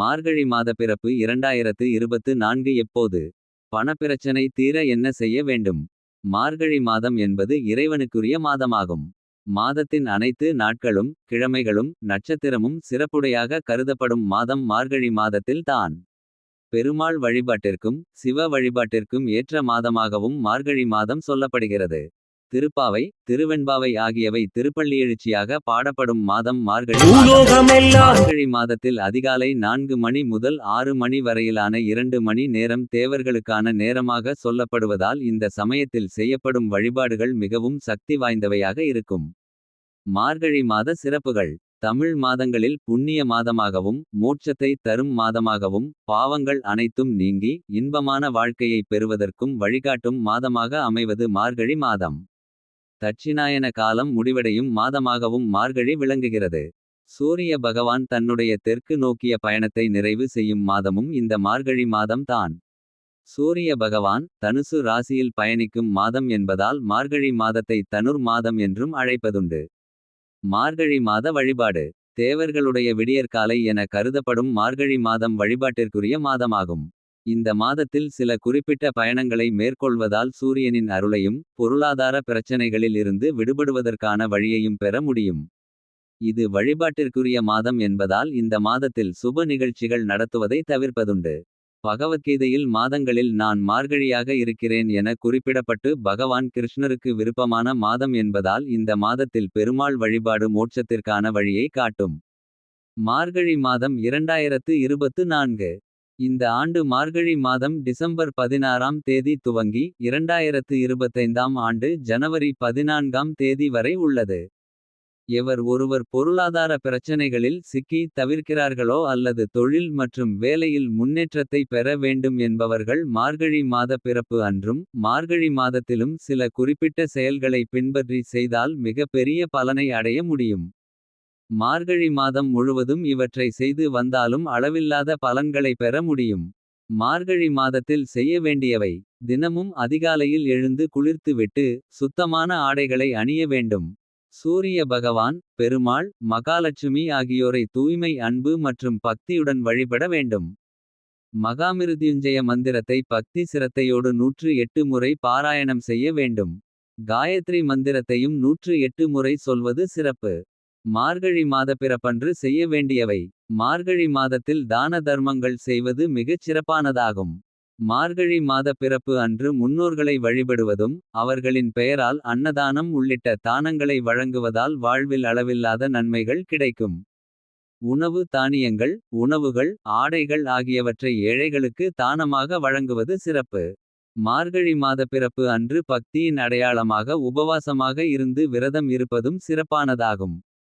மார்கழி மாத பிறப்பு இரண்டாயிரத்து இருபத்து நான்கு எப்போது. பணப்பிரச்சனை தீர என்ன செய்ய வேண்டும். மார்கழி மாதம் என்பது இறைவனுக்குரிய மாதமாகும். மாதத்தின் அனைத்து நாட்களும் கிழமைகளும் நட்சத்திரமும் சிறப்புடையாக கருதப்படும் மாதம் மார்கழி மாதத்தில் தான். பெருமாள் வழிபாட்டிற்கும் சிவ வழிபாட்டிற்கும் ஏற்ற மாதமாகவும் மார்கழி மாதம் சொல்லப்படுகிறது. திருப்பாவை திருவெண்பாவை ஆகியவை திருப்பள்ளியெழுச்சியாக பாடப்படும் மாதம் மார்கழி மார்கழி மாதத்தில் அதிகாலை நான்கு மணி முதல் ஆறு மணி வரையிலான இரண்டு மணி நேரம் தேவர்களுக்கான நேரமாக சொல்லப்படுவதால் இந்த சமயத்தில் செய்யப்படும் வழிபாடுகள் மிகவும் சக்தி வாய்ந்தவையாக இருக்கும். மார்கழி மாத சிறப்புகள் தமிழ் மாதங்களில் புண்ணிய மாதமாகவும் மோட்சத்தை தரும் மாதமாகவும் பாவங்கள் அனைத்தும் நீங்கி இன்பமான வாழ்க்கையை பெறுவதற்கும் வழிகாட்டும் மாதமாக அமைவது மார்கழி மாதம். தட்சிணாயன காலம் முடிவடையும் மாதமாகவும் மார்கழி விளங்குகிறது. சூரிய பகவான் தன்னுடைய தெற்கு நோக்கிய பயணத்தை நிறைவு செய்யும் மாதமும் இந்த மார்கழி மாதம் தான். சூரிய பகவான் தனுசு ராசியில் பயணிக்கும் மாதம் என்பதால் மார்கழி மாதத்தை தனுர் மாதம் என்றும் அழைப்பதுண்டு. மார்கழி மாத வழிபாடு தேவர்களுடைய விடியற்காலை என கருதப்படும் மார்கழி மாதம் வழிபாட்டிற்குரிய மாதமாகும். இந்த மாதத்தில் சில குறிப்பிட்ட பயணங்களை மேற்கொள்வதால் சூரியனின் அருளையும். பொருளாதார பிரச்சனைகளில் இருந்து விடுபடுவதற்கான வழியையும் பெற முடியும். இது வழிபாட்டிற்குரிய மாதம் என்பதால் இந்த மாதத்தில் சுப நிகழ்ச்சிகள் நடத்துவதை தவிர்ப்பதுண்டு. பகவத்கீதையில் மாதங்களில் நான் மார்கழியாக இருக்கிறேன் என குறிப்பிடப்பட்டு பகவான் கிருஷ்ணருக்கு விருப்பமான மாதம் என்பதால் இந்த மாதத்தில் பெருமாள் வழிபாடு மோட்சத்திற்கான வழியை காட்டும். மார்கழி மாதம் இரண்டாயிரத்து இருபத்து நான்கு. இந்த ஆண்டு மார்கழி மாதம் டிசம்பர் பதினாறாம் தேதி துவங்கி. இரண்டாயிரத்து இருபத்தைந்தாம் ஆண்டு ஜனவரி பதினான்காம் தேதி வரை உள்ளது. எவர் ஒருவர் பொருளாதார பிரச்சனைகளில் சிக்கி தவிர்க்கிறார்களோ அல்லது தொழில் மற்றும் வேலையில் முன்னேற்றத்தை பெற வேண்டும் என்பவர்கள் மார்கழி மாத பிறப்பு அன்றும். மார்கழி மாதத்திலும் சில குறிப்பிட்ட செயல்களை பின்பற்றி செய்தால் மிகப்பெரிய பலனை அடைய முடியும். மார்கழி மாதம் முழுவதும் இவற்றை செய்து வந்தாலும் அளவில்லாத பலன்களை பெற முடியும். மார்கழி மாதத்தில் செய்ய வேண்டியவை. தினமும் அதிகாலையில் எழுந்து குளிர்த்துவிட்டு. சுத்தமான ஆடைகளை அணிய வேண்டும். சூரிய பகவான் பெருமாள் மகாலட்சுமி ஆகியோரை தூய்மை அன்பு மற்றும் பக்தியுடன் வழிபட வேண்டும். மகாமிருத்யுஞ்சய மந்திரத்தை பக்தி சிரத்தையோடு நூற்று எட்டு முறை பாராயணம் செய்ய வேண்டும். காயத்ரி மந்திரத்தையும் நூற்று எட்டு முறை சொல்வது சிறப்பு. மார்கழி மாத பிறப்பன்று செய்ய வேண்டியவை. மார்கழி மாதத்தில் தான தர்மங்கள் செய்வது மிகச் சிறப்பானதாகும். மார்கழி மாத பிறப்பு அன்று முன்னோர்களை வழிபடுவதும். அவர்களின் பெயரால் அன்னதானம் உள்ளிட்ட தானங்களை வழங்குவதால். வாழ்வில் அளவில்லாத நன்மைகள் கிடைக்கும். உணவு தானியங்கள் உணவுகள் ஆடைகள் ஆகியவற்றை ஏழைகளுக்கு தானமாக வழங்குவது சிறப்பு. மார்கழி மாத பிறப்பு அன்று பக்தியின் அடையாளமாக உபவாசமாக இருந்து விரதம் இருப்பதும் சிறப்பானதாகும்.